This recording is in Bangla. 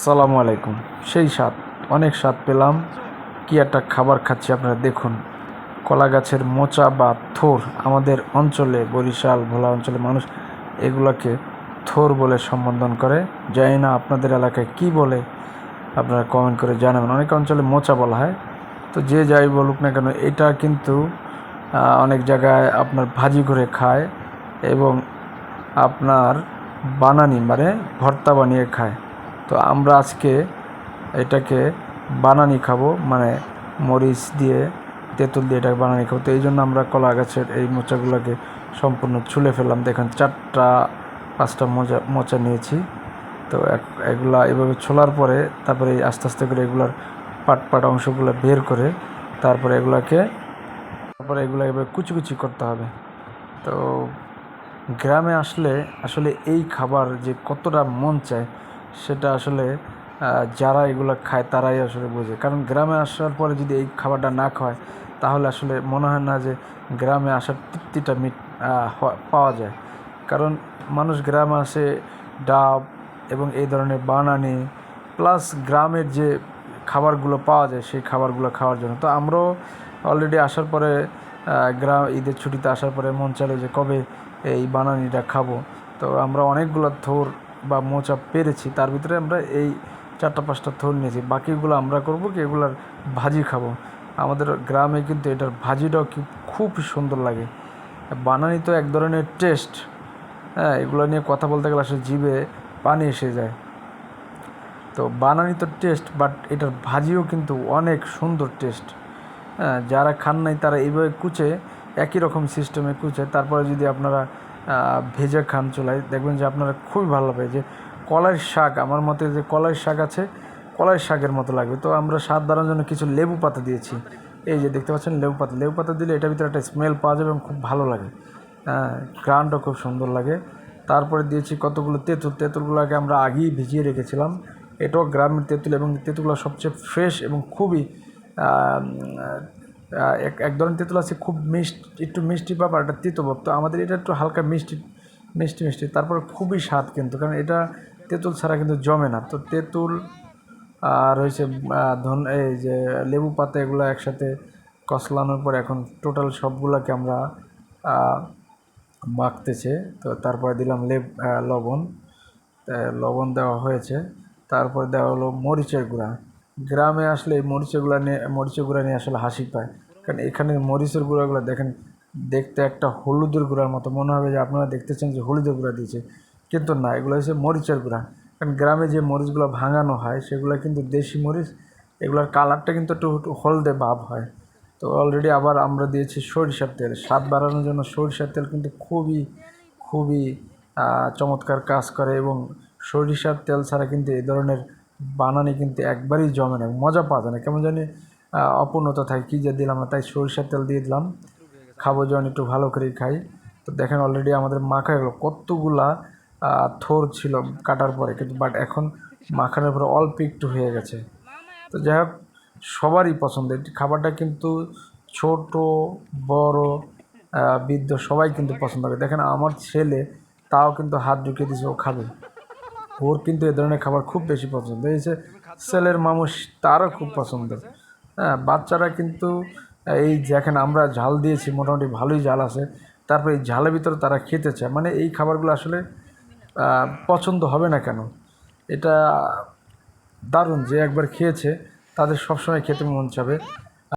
আসসালামু আলাইকুম। সেই স্বাদ, অনেক স্বাদ পেলাম। কি একটা খাবার খাচ্ছি আপনারা দেখুন। কলা গাছের মোচা বা থোর আমাদের অঞ্চলে, বরিশাল, ভোলা অঞ্চলে মানুষ এগুলোকে থোর বলে সম্বোধন করে। জানি না আপনাদের এলাকায় কি বলে, আপনারা কমেন্ট করে জানাবেন। অনেক অঞ্চলে মোচা বলা হয়। তো যে যাই বলুক না কেন, এটা কিন্তু অনেক জায়গায় আপনার ভাজি করে খায় এবং আপনার বানানি মানে ভর্তা বানিয়ে খায়। তো আমরা আজকে এটাকে বানানি খাব মানে মরিচ দিয়ে, তেঁতুল দিয়ে এটাকে বানানি খাব। তো এই জন্য আমরা কলা গাছের এই মোচাগুলোকে সম্পূর্ণ ছুলে ফেললাম। দেখেন, চারটা, পাঁচটা মোচা মোচা নিয়েছি। তো এগুলা এভাবে ছোলার পরে তারপরে আস্তে আস্তে করে এগুলার পাট পাট অংশগুলো বের করে তারপরে এগুলাকে, তারপরে এগুলো এভাবে কুচি কুচি করতে হবে। তো গ্রামে আসলে আসলে এই খাবার যে কতটা মন চায় সেটা আসলে যারা এগুলো খায় তারাই আসলে বোঝে। কারণ গ্রামে আসার পরে যদি এই খাবারটা না খায় তাহলে আসলে মনে হয় না যে গ্রামে আসার তৃপ্তিটা মিট পাওয়া যায়। কারণ মানুষ গ্রামে আসে, ডাব এবং এই ধরনের বানানি, প্লাস গ্রামের যে খাবারগুলো পাওয়া যায়, সেই খাবারগুলো খাওয়ার জন্য। তো আমরাও অলরেডি আসার পরে গ্রাম, ঈদের ছুটিতে আসার পরে মন চাইলো যে কবে এই বানানিটা খাব। তো আমরা অনেকগুলো থোর বা মোচা পেরেছি, তার ভিতরে আমরা এই চারটা পাঁচটা থোর নিয়েছি। বাকিগুলো আমরা করব কি, এগুলার ভাজি খাব। আমাদের গ্রামে কিন্তু এটার ভাজিটাও কি খুব সুন্দর লাগে। বানানি তো এক ধরনের টেস্ট। হ্যাঁ এগুলো নিয়ে কথা বলতে গেলে আসলে জিভে পানি এসে যায়। তো বানানি তো টেস্ট, বাট এটার ভাজিও কিন্তু অনেক সুন্দর টেস্ট। হ্যাঁ যারা খান নাই তারা এইভাবে কুচে, একই রকম সিস্টেমে কুচে। তারপরে যদি আপনারা ভেজে খান চুলায় দেখবেন যে আপনারা খুবই ভালো লাগবে যে কলাই শাক, আমার মতে যে কলাই শাক আছে, কলাই শাকের মতো লাগবে। তো আমরা স্বাদ বাড়ানোর জন্য কিছু লেবু পাতা দিয়েছি। এই যে দেখতে পাচ্ছেন লেবু পাতা। লেবু পাতা দিলে এটার ভিতরে একটা স্মেল পাওয়া যাবে এবং খুব ভালো লাগে। হ্যাঁ গ্রানটাও খুব সুন্দর লাগে। তারপরে দিয়েছি কতগুলো তেঁতুল। তেঁতুলগুলোকে আমরা আগেই ভিজিয়ে রেখেছিলাম। এটাও গ্রামের তেঁতুল এবং তেঁতুলগুলো সবচেয়ে ফ্রেশ এবং খুবই এক ধরনের তেঁতুল আছে, খুব মিষ্টি, একটু মিষ্টি ভাব আর একটা তিতো তো আমাদের এটা একটু হালকা মিষ্টি মিষ্টি মিষ্টি। তারপর খুবই স্বাদ কিন্তু, কারণ এটা তেঁতুল ছাড়া কিন্তু জমে না। তো তেঁতুল আর হয়েছে ধন, এই যে লেবু পাতা এগুলো একসাথে কষলানোর পর এখন টোটাল সবগুলোকে আমরা মাখতেছে। তো তারপরে দিলাম লেব লবণ। লবণ দেওয়া হয়েছে। তারপরে দেওয়া হলো মরিচের গুঁড়া। গ্রামে আসলে এই মরিচের গুঁড়া নিয়ে, মরিচের গুঁড়া নিয়ে আসলে হাসি পায়। কারণ এখানে মরিচের গুঁড়াগুলো দেখেন, দেখতে একটা হলুদের গুঁড়ার মতো। মনে হবে যে আপনারা দেখতেছেন যে হলুদের গুঁড়া দিয়েছে। কিন্তু না, এগুলো হচ্ছে মরিচের গুঁড়া। কারণ গ্রামে যে মরিচগুলো ভাঙানো হয়, সেগুলো কিন্তু দেশি মরিচ। এগুলোর কালারটা কিন্তু একটু হলদে ভাব হয়। তো অলরেডি আবার আমরা দিয়েছি সরিষার তেল। স্বাদ বাড়ানোর জন্য সরিষার তেল কিন্তু খুবই খুবই চমৎকার কাজ করে এবং সরিষার তেল ছাড়া কিন্তু এই ধরনের বানানি কিন্তু একবারই জমে না মজা পাওয়া যায় না। কেমন জানি অপূর্ণতা থাকে। কী যে দিলাম তাই সরিষার তেল দিয়ে দিলাম। খাব যখন একটু ভালো করেই খাই। তো দেখেন অলরেডি আমাদের মাখা গেলো। কতগুলা থোর ছিল কাটার পরে, কিন্তু বাট এখন মাখানোর পরে অল্প একটু হয়ে গেছে। তো যাই হোক, সবারই পছন্দ। এই খাবারটা কিন্তু ছোট, বড় বৃদ্ধ সবাই কিন্তু পছন্দ করে। দেখেন আমার ছেলে, তাও কিন্তু হাত ঢুকিয়ে দিয়েছে, ও খাবে। ওর কিন্তু এ ধরনের খাবার খুব বেশি পছন্দ। এই যে ছেলের মানুষ তারও খুব পছন্দ হ্যাঁ বাচ্চারা কিন্তু এই যেখানে আমরা ঝাল দিয়েছি, মোটামুটি ভালোই ঝাল আছে। তারপরে এই ঝালের ভিতরে তারা খেতে চায়। মানে এই খাবারগুলো আসলে পছন্দ হবে না কেন? এটা দারুণ যে একবার খেয়েছে, তাদের সবসময় খেতে মন চাবে।